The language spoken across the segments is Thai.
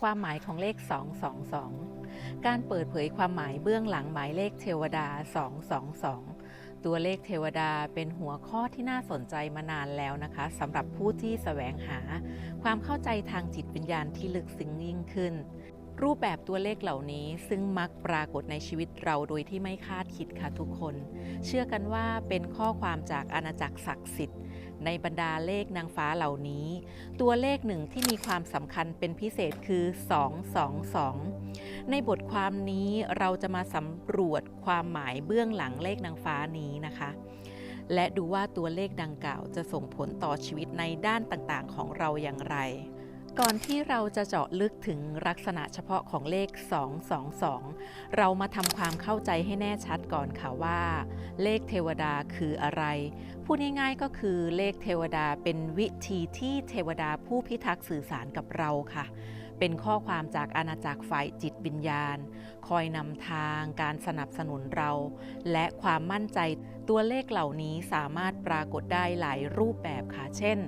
ความหมายของเลข 222 การเปิดเผยความหมายเบื้องหลังหมายเลขเทวดา 222 ตัวเลขเทวดาเป็นหัวข้อที่น่าสนใจมานานแล้วนะคะสำหรับผู้ที่แสวงหา ความเข้าใจทางจิตวิญญาณที่ลึกซึ้งยิ่งขึ้น รูปแบบตัวเลขเหล่านี้ซึ่งมักปรากฏในชีวิตเราโดยที่ไม่คาดคิดค่ะทุกคน เชื่อกันว่าเป็นข้อความจากอาณาจักรศักดิ์สิทธิ์ ในบรรดาเลขนางฟ้าเหล่านี้ ตัวเลขหนึ่งที่มีความสำคัญเป็นพิเศษคือ 222 ในบทความนี้เราจะมาสำรวจความหมายเบื้องหลังเลขนางฟ้านี้นะคะ และดูว่าตัวเลขดังกล่าวจะส่งผลต่อชีวิตในด้านต่างๆ ของเราอย่างไร ก่อนที่เราจะเจาะลึกถึงลักษณะเฉพาะของเลข 222 เรามาทำความเข้าใจให้แน่ชัดก่อนค่ะว่า เลขเทวดาคืออะไร พูดง่ายๆก็คือเลขเทวดาเป็นวิธีที่เทวดาผู้พิทักษ์สื่อสารกับเราค่ะ เป็นข้อความจากอาณาจักรฝ่ายจิตวิญญาณ คอยนำทางการสนับสนุนเรา และความมั่นใจตัวเลขเหล่านี้สามารถปรากฏได้หลายรูปแบบค่ะ เช่น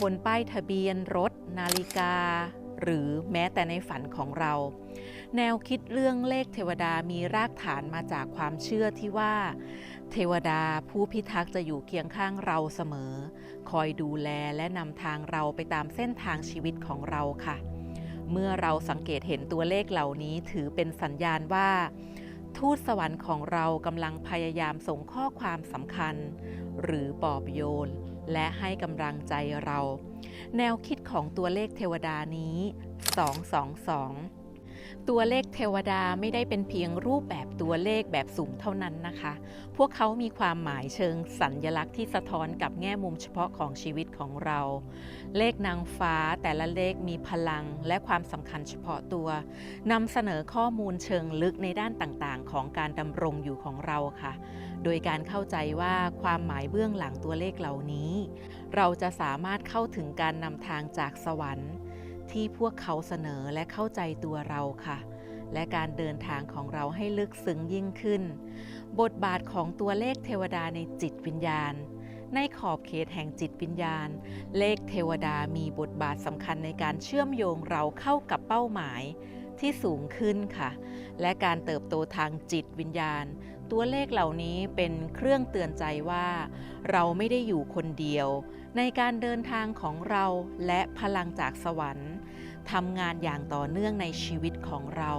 บนป้ายทะเบียนรถ นาฬิกา หรือแม้แต่ในฝันของเรา แนวคิดเรื่องเลขเทวดามีรากฐานมาจากความเชื่อที่ว่า เทวดาผู้พิทักษ์จะอยู่เคียงข้างเราเสมอ คอยดูแลและนำทางเราไปตามเส้นทางชีวิตของเราค่ะ เมื่อเราสังเกตเห็นตัวเลขเหล่านี้ถือเป็นสัญญาณว่า ทูตสวรรค์ของเรากำลังพยายามส่งข้อความสำคัญ หรือปอบโยน และให้กำลังใจเรา แนวคิดของตัวเลขเทวดานี้ 222 ตัวเลขเทวดาไม่ได้เป็นเพียงรูปแบบตัวเลขแบบสุ่มเท่านั้นนะคะ พวกเขามีความหมายเชิงสัญญลักษณ์ที่สะท้อนกับแง่มุมเฉพาะของชีวิตของเรา เลขนางฟ้าแต่ละเลขมีพลังและความสำคัญเฉพาะตัวนำเสนอข้อมูลเชิงลึกในด้านต่างๆ ของการดำรงอยู่ของเราค่ะ โดยการเข้าใจว่าความหมายเบื้องหลังตัวเลขเหล่านี้ เราจะสามารถเข้าถึงการนำทางจากสวรรค์ ที่พวกเขาเสนอและเข้าใจตัวเราค่ะ และการเดินทางของเราให้ลึกซึ้งยิ่งขึ้น บทบาทของตัวเลขเทวดาในจิตวิญญาณในขอบเขตแห่งจิตวิญญาณ เลขเทวดามีบทบาทสำคัญในการเชื่อมโยงเราเข้ากับเป้าหมายที่สูงขึ้นค่ะ และการเติบโตทางจิตวิญญาณ ตัวเลขเหล่านี้เป็นเครื่องเตือนใจว่า เราไม่ได้อยู่คนเดียว ในการเดินทางของเราและพลังจากสวรรค์ทำงานอย่างต่อเนื่องในชีวิตของเรา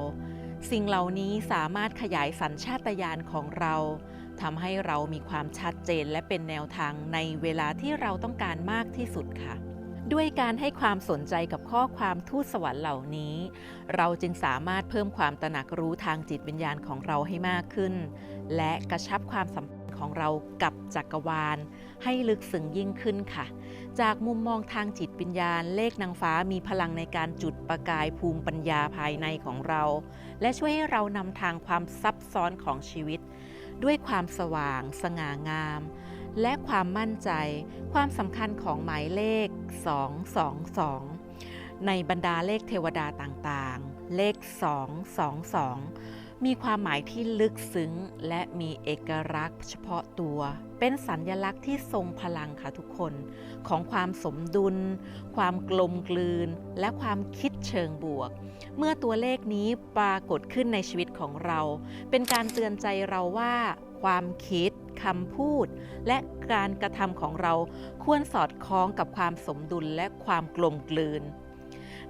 สิ่งเหล่านี้สามารถขยายสัญชาตญาณของเราทำให้เรามีความชัดเจนและเป็นแนวทางในเวลาที่เราต้องการมากที่สุดค่ะ ด้วยการให้ความสนใจกับข้อความทูตสวรรค์เหล่านี้ เราจึงสามารถเพิ่มความตระหนักรู้ทางจิตวิญญาณของเราให้มากขึ้น และกระชับความสัมพันธ์ของเรากับจักรวาล ให้ลึกซึ้งยิ่งขึ้นค่ะ จากมุมมองทางจิตวิญญาณ เลขนางฟ้ามีพลังในการจุดประกายภูมิปัญญาภายในของเรา และช่วยให้เรานำทางความซับซ้อนของชีวิต ด้วยความสว่าง สง่างาม และความมั่นใจ ความสำคัญของหมายเลข 222 ในบรรดาเลขเทวดาต่างๆ เลข 222 มีความหมายที่ลึกซึ้ง และมีเอกลักษณ์เฉพาะตัว เป็นสัญญลักษณ์ที่ทรงพลังค่ะทุกคน ของความสมดุล ความกลมกลืน และความคิดเชิงบวกเมื่อตัวเลขนี้ปรากฏขึ้นในชีวิตของเรา เป็นการเตือนใจเราว่า ความคิดคำพูด และการกระทำของเราควรสอดคล้องกับความสมดุลและความกลมกลืน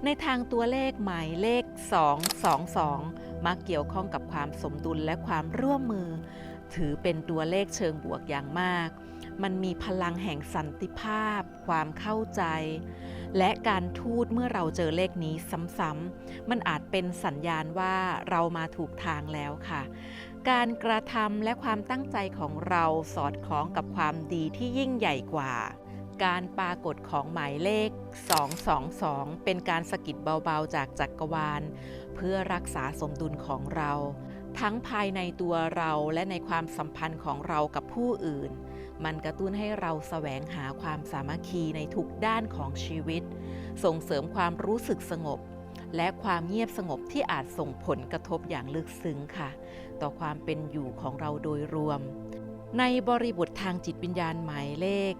ในทางตัวเลขหมายเลข 222มักเกี่ยวข้องกับความสมดุลและความร่วมมือ ถือเป็นตัวเลขเชิงบวกอย่างมาก มันมีพลังแห่งสันติภาพ ความเข้าใจ และการทูตเมื่อเราเจอเลขนี้ซ้ำๆมันอาจเป็นสัญญาณว่าเรามาถูกทางแล้วค่ะ การกระทำและความตั้งใจของเราสอดคล้องกับความดีที่ยิ่งใหญ่กว่า การปรากฏของหมายเลข 222 เป็นการสะกิดเบาๆจากจักรวาล เพื่อรักษาสมดุลของเรา ทั้งภายในตัวเราและในความสัมพันธ์ของเรากับผู้อื่น มันกระตุ้นให้เราแสวงหาความสามัคคีในทุกด้านของชีวิต ส่งเสริมความรู้สึกสงบ และความเงียบสงบที่อาจส่งผลกระทบอย่างลึกซึ้งค่ะ ต่อความเป็นอยู่ของเราโดยรวม ในบริบททางจิตวิญญาณหมายเลข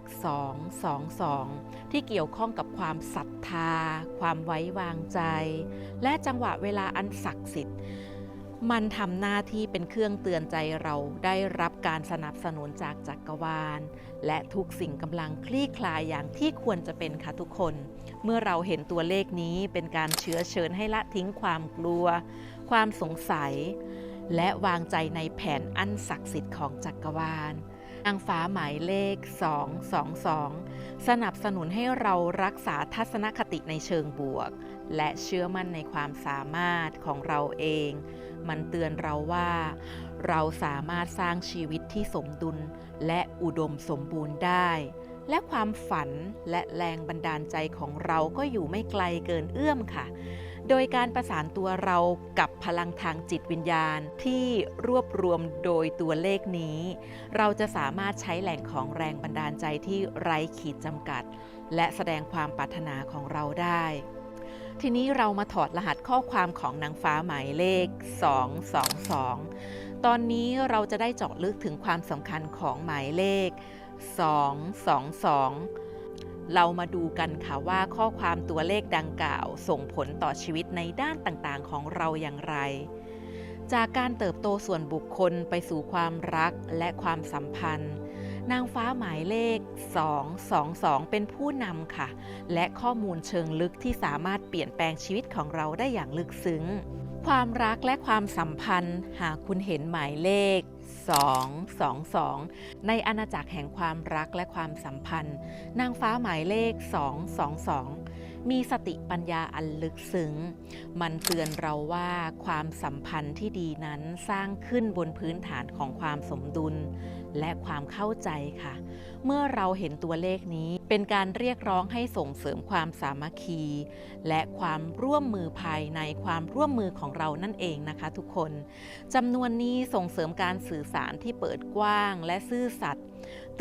222 ที่เกี่ยวข้องกับความศรัทธา ความไว้วางใจ และจังหวะเวลาอันศักดิ์สิทธิ์ มันทำหน้าที่เป็นเครื่องเตือนใจเราได้รับการสนับสนุนจากจักรวาล และทุกสิ่งกำลังคลี่คลายอย่างที่ควรจะเป็นค่ะทุกคน เมื่อเราเห็นตัวเลขนี้เป็นการเชื้อเชิญให้ละทิ้งความกลัว ความสงสัย และวางใจในแผนอันศักดิ์สิทธิ์ของจักรวาล นางฟ้าหมายเลข 222 สนับสนุนให้เรารักษาทัศนคติในเชิงบวก และเชื่อมั่นในความสามารถของเราเอง มันเตือนเราว่า เราสามารถสร้างชีวิตที่สมดุลและอุดมสมบูรณ์ได้ และความฝันและแรงบันดาลใจของเราก็อยู่ไม่ไกลเกินเอื้อมค่ะ โดยการประสานตัวเรากับพลังทางจิตวิญญาณที่รวบรวมโดยตัวเลขนี้ เราจะสามารถใช้แหล่งของแรงบันดาลใจที่ไร้ขีดจำกัด และแสดงความปรารถนาของเราได้ ทีนี้เรามาถอดรหัสข้อความของนางฟ้าหมายเลข 222 ตอนนี้เราจะได้เจาะลึกถึงความสำคัญของหมายเลข 222 เรามาดูกันค่ะว่าข้อความตัวเลขดังกล่าว ส่งผลต่อชีวิตในด้านต่างๆ ของเราอย่างไร จากการเติบโตส่วนบุคคลไปสู่ความรักและความสัมพันธ์ นางฟ้าหมายเลข 222 เป็นผู้นำค่ะ และข้อมูลเชิงลึกที่สามารถเปลี่ยนแปลงชีวิตของเราได้อย่างลึกซึ้ง ความรักและความสัมพันธ์ หากคุณเห็นหมายเลข 222 ในอาณาจักรแห่งความรักและความสัมพันธ์ นางฟ้าหมายเลข 222 มีสติปัญญาอันลึกซึ้ง มันเตือนเราว่าความสัมพันธ์ที่ดีนั้นสร้างขึ้นบนพื้นฐานของความสมดุล และความเข้าใจค่ะ เมื่อเราเห็นตัวเลขนี้เป็นการเรียกร้องให้ส่งเสริมความสามัคคี และความร่วมมือภายในความร่วมมือของเรานั่นเองนะคะทุกคนจำนวนนี้ส่งเสริมการสื่อสารที่เปิดกว้าง และซื่อสัตย์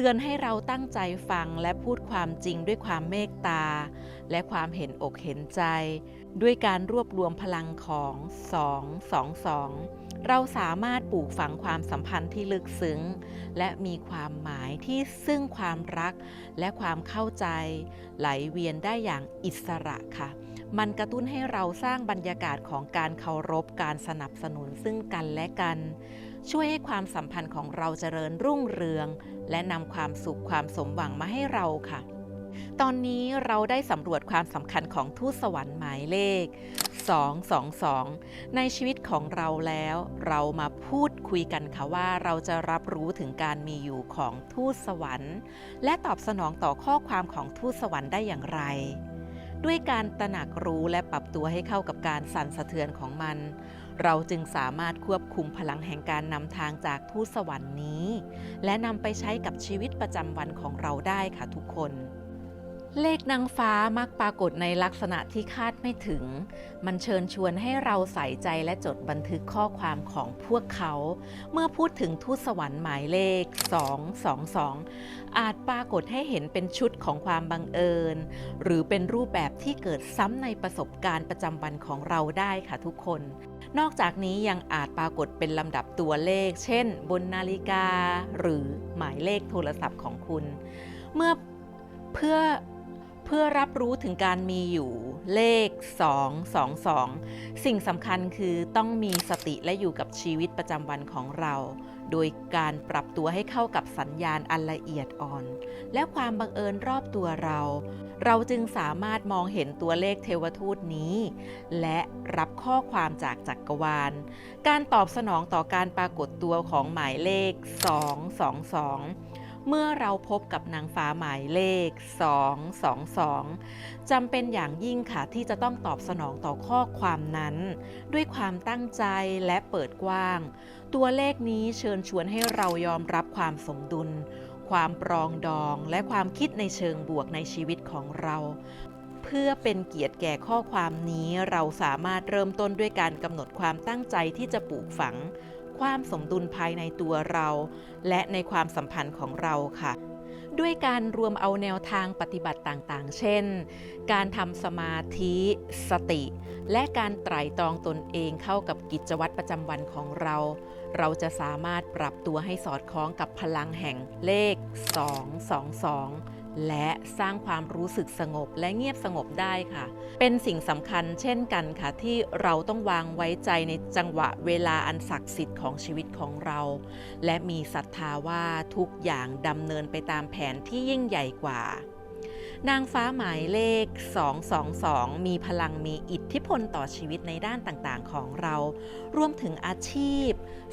เตือนให้เราตั้งใจฟังและพูดความจริงด้วยความเมตตา และความเห็นอกเห็นใจ ด้วยการรวบรวมพลังของ222เราสามารถปลูกฝังความสัมพันธ์ที่ลึกซึ้ง และมีความหมายที่ซึ่งความรักและความเข้าใจ ไหลเวียนได้อย่างอิสระค่ะ มันกระตุ้นให้เราสร้างบรรยากาศของการเคารพการสนับสนุนซึ่งกันและกัน ช่วยให้ความสัมพันธ์ของเราเจริญรุ่งเรือง และนำความสุขความสมหวังมาให้เราค่ะ ตอนนี้เราได้สำรวจความสำคัญของทูตสวรรค์หมายเลข 222 ในชีวิตของเราแล้ว เรามาพูดคุยกันค่ะว่าเราจะรับรู้ถึงการมีอยู่ของทูตสวรรค์ และตอบสนองต่อข้อความของทูตสวรรค์ได้อย่างไรด้วยการตระหนักรู้และปรับตัวให้เข้ากับการสั่นสะเทือนของมัน เราจึงสามารถควบคุมพลังแห่งการนำทางจากทูตสวรรค์นี้ และนำไปใช้กับชีวิตประจำวันของเราได้ค่ะทุกคน เลขนางฟ้ามักปรากฏในลักษณะที่คาดไม่ถึง มันเชิญชวนให้เราใส่ใจและจดบันทึกข้อความของพวกเขา เมื่อพูดถึงทูตสวรรค์หมายเลข 222 อาจปรากฏให้เห็นเป็นชุดของความบังเอิญ หรือเป็นรูปแบบที่เกิดซ้ำในประสบการณ์ประจำวันของเราได้ค่ะทุกคน นอกจากนี้ยังอาจปรากฏเป็นลำดับตัวเลข เช่น บนนาฬิกา หรือหมายเลขโทรศัพท์ของคุณ เมื่อเพื่อ เพื่อรับรู้ถึงการมีอยู่เลข 222 สิ่งสำคัญคือต้องมีสติและอยู่กับชีวิตประจำวันของเรา โดยการปรับตัวให้เข้ากับสัญญาณอันละเอียดอ่อน และความบังเอิญรอบตัวเรา เราจึงสามารถมองเห็นตัวเลขเทวทูตนี้ และรับข้อความจากจักรวาล การตอบสนองต่อการปรากฏตัวของหมายเลข 222 เมื่อเราพบกับนางฟ้าหมายเลข 222จำเป็นอย่างยิ่งค่ะที่จะต้องตอบสนองต่อข้อความนั้น ด้วยความตั้งใจและเปิดกว้าง ตัวเลขนี้เชิญชวนให้เรายอมรับความสมดุล ความปรองดองและความคิดในเชิงบวกในชีวิตของเราเพื่อเป็นเกียรติแก่ข้อความนี้เราสามารถเริ่มต้นด้วยการกำหนดความตั้งใจที่จะปลูกฝัง ความสมดุลภายในตัวเรา และในความสัมพันธ์ของเราค่ะ ด้วยการรวมเอาแนวทางปฏิบัติต่างๆ เช่น การทำสมาธิสติ และการไตร่ตรองตนเองเข้ากับกิจวัตรประจำวันของเรา เราจะสามารถปรับตัวให้สอดคล้องกับพลังแห่งเลข 222 และสร้างความรู้สึกสงบและเงียบสงบได้ค่ะ เป็นสิ่งสำคัญเช่นกันค่ะ ที่เราต้องวางไว้ใจในจังหวะเวลาอันศักดิ์สิทธิ์ของชีวิตของเรา และมีศรัทธาว่าทุกอย่างดำเนินไปตามแผนที่ยิ่งใหญ่กว่า นางฟ้าหมายเลข 222 มีพลังมีอิทธิพลต่อชีวิตในด้านต่างๆ ของเรา รวมถึงอาชีพ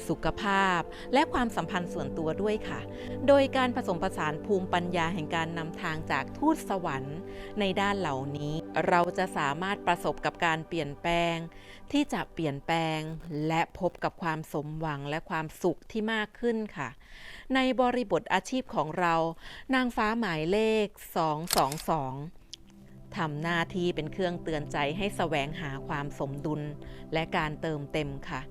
สุขภาพ และความสัมพันธ์ส่วนตัวด้วยค่ะ โดยการผสมผสานภูมิปัญญาแห่งการนำทางจากทูตสวรรค์ ในด้านเหล่านี้ เราจะสามารถประสบกับการเปลี่ยนแปลง ที่จะเปลี่ยนแปลงและพบกับความสมหวังและความสุขที่มากขึ้นค่ะ ในบริบทอาชีพของเรา นางฟ้าหมายเลข 222ทำหน้าที่เป็นเครื่องเตือนใจให้แสวงหาความสมดุล และการเติมเต็มค่ะ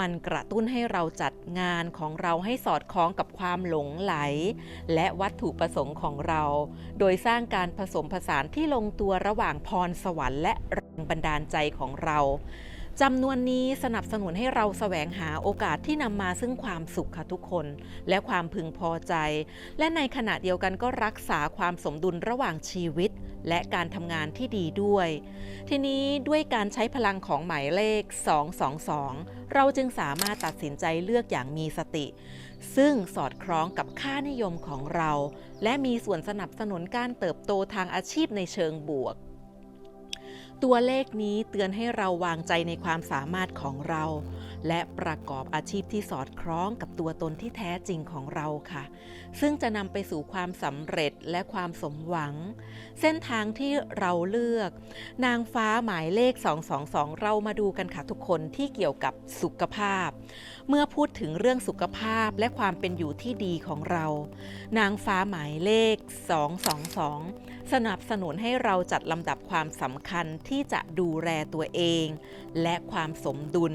มันกระตุ้นให้เราจัดงานของเราให้สอดคล้องกับความหลงไหล และวัตถุประสงค์ของเรา โดยสร้างการผสมผสานที่ลงตัวระหว่างพรสวรรค์และแรงบันดาลใจของเรา จำนวนนี้สนับสนุนให้เราแสวงหาโอกาสที่นำมาซึ่งความสุขค่ะทุกคน และความพึงพอใจ และในขณะเดียวกันก็รักษาความสมดุลระหว่างชีวิต และการทำงานที่ดีด้วย ทีนี้ด้วยการใช้พลังของหมายเลข 222 เราจึงสามารถตัดสินใจเลือกอย่างมีสติ ซึ่งสอดคล้องกับค่านิยมของเรา และมีส่วนสนับสนุนการเติบโตทางอาชีพในเชิงบวก ตัวเลขนี้เตือนให้เราวางใจในความสามารถของเรา และประกอบอาชีพที่สอดคล้องกับตัวตนที่แท้จริงของเราค่ะ ซึ่งจะนำไปสู่ความสำเร็จและความสมหวัง เส้นทางที่เราเลือก นางฟ้าหมายเลข 222 เรามาดูกันค่ะทุกคนที่เกี่ยวกับสุขภาพ เมื่อพูดถึงเรื่องสุขภาพและความเป็นอยู่ที่ดีของเรา นางฟ้าหมายเลข 222 สนับสนุนให้เราจัดลำดับความสำคัญที่จะดูแลตัวเอง และความสมดุล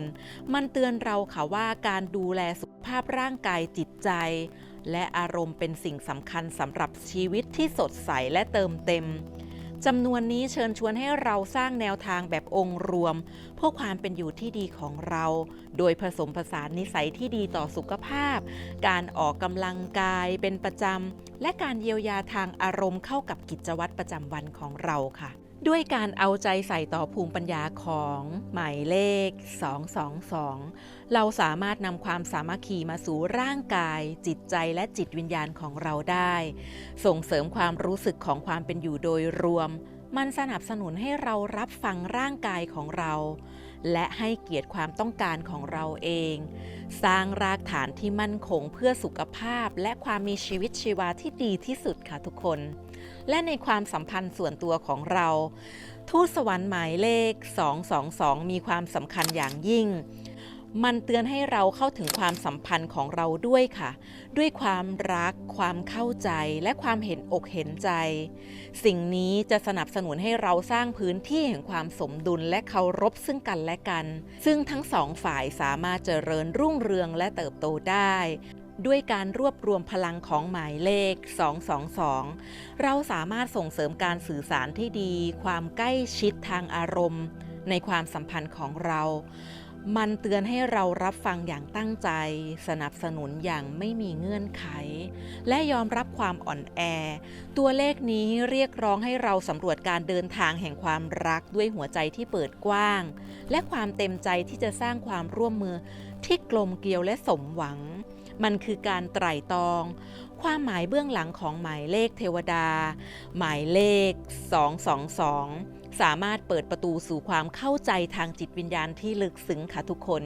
มันเตือนเราค่ะว่าการดูแลสุขภาพร่างกายจิตใจ และอารมณ์เป็นสิ่งสำคัญสำหรับชีวิตที่สดใสและเติมเต็ม จำนวนนี้เชิญชวนให้เราสร้างแนวทางแบบองค์รวม เพื่อความเป็นอยู่ที่ดีของเรา โดยผสมผสานนิสัยที่ดีต่อสุขภาพ การออกกำลังกายเป็นประจำ และการเยียวยาทางอารมณ์เข้ากับกิจวัตรประจำวันของเราค่ะ ด้วยการเอาใจใส่ต่อภูมิปัญญาของหมายเลข 222 เราสามารถนำความสามัคคีมาสู่ร่างกาย จิตใจและจิตวิญญาณของเราได้ ส่งเสริมความรู้สึกของความเป็นอยู่โดยรวม มันสนับสนุนให้เรารับฟังร่างกายของเรา และให้เกียรติความต้องการของเราเอง สร้างรากฐานที่มั่นคงเพื่อสุขภาพและความมีชีวิตชีวาที่ดีที่สุดค่ะทุกคน และในความสัมพันธ์ส่วนตัวของเรา ทูตสวรรค์หมายเลข 222 มีความสำคัญอย่างยิ่ง มันเตือนให้เราเข้าถึงความสัมพันธ์ของเราด้วยค่ะ ด้วยความรัก ความเข้าใจ และความเห็นอกเห็นใจ สิ่งนี้จะสนับสนุนให้เราสร้างพื้นที่แห่งความสมดุลและเคารพซึ่งกันและกัน ซึ่งทั้งสองฝ่ายสามารถเจริญรุ่งเรืองและเติบโตได้ ด้วยการรวบรวมพลังของหมายเลข 222 เราสามารถส่งเสริมการสื่อสารที่ดี ความใกล้ชิดทางอารมณ์ ในความสัมพันธ์ของเรา มันเตือนให้เรารับฟังอย่างตั้งใจ สนับสนุนอย่างไม่มีเงื่อนไข และยอมรับความอ่อนแอ ตัวเลขนี้เรียกร้องให้เราสำรวจการเดินทางแห่งความรักด้วยหัวใจที่เปิดกว้าง และความเต็มใจที่จะสร้างความร่วมมือที่กลมเกลียวและสมหวัง มันคือการไตร่ตรอง ความหมายเบื้องหลังของหมายเลขเทวดา หมายเลข 222 สามารถเปิดประตูสู่ความเข้าใจทางจิตวิญญาณที่ลึกซึ้งค่ะทุกคน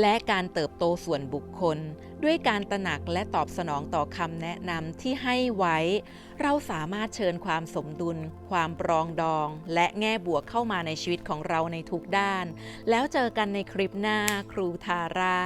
และการเติบโตส่วนบุคคล ด้วยการตระหนักและตอบสนองต่อคำแนะนำที่ให้ไว้ เราสามารถเชิญความสมดุล ความปรองดอง และแง่บวกเข้ามาในชีวิตของเราในทุกด้าน แล้วเจอกันในคลิปหน้าครูทาร่า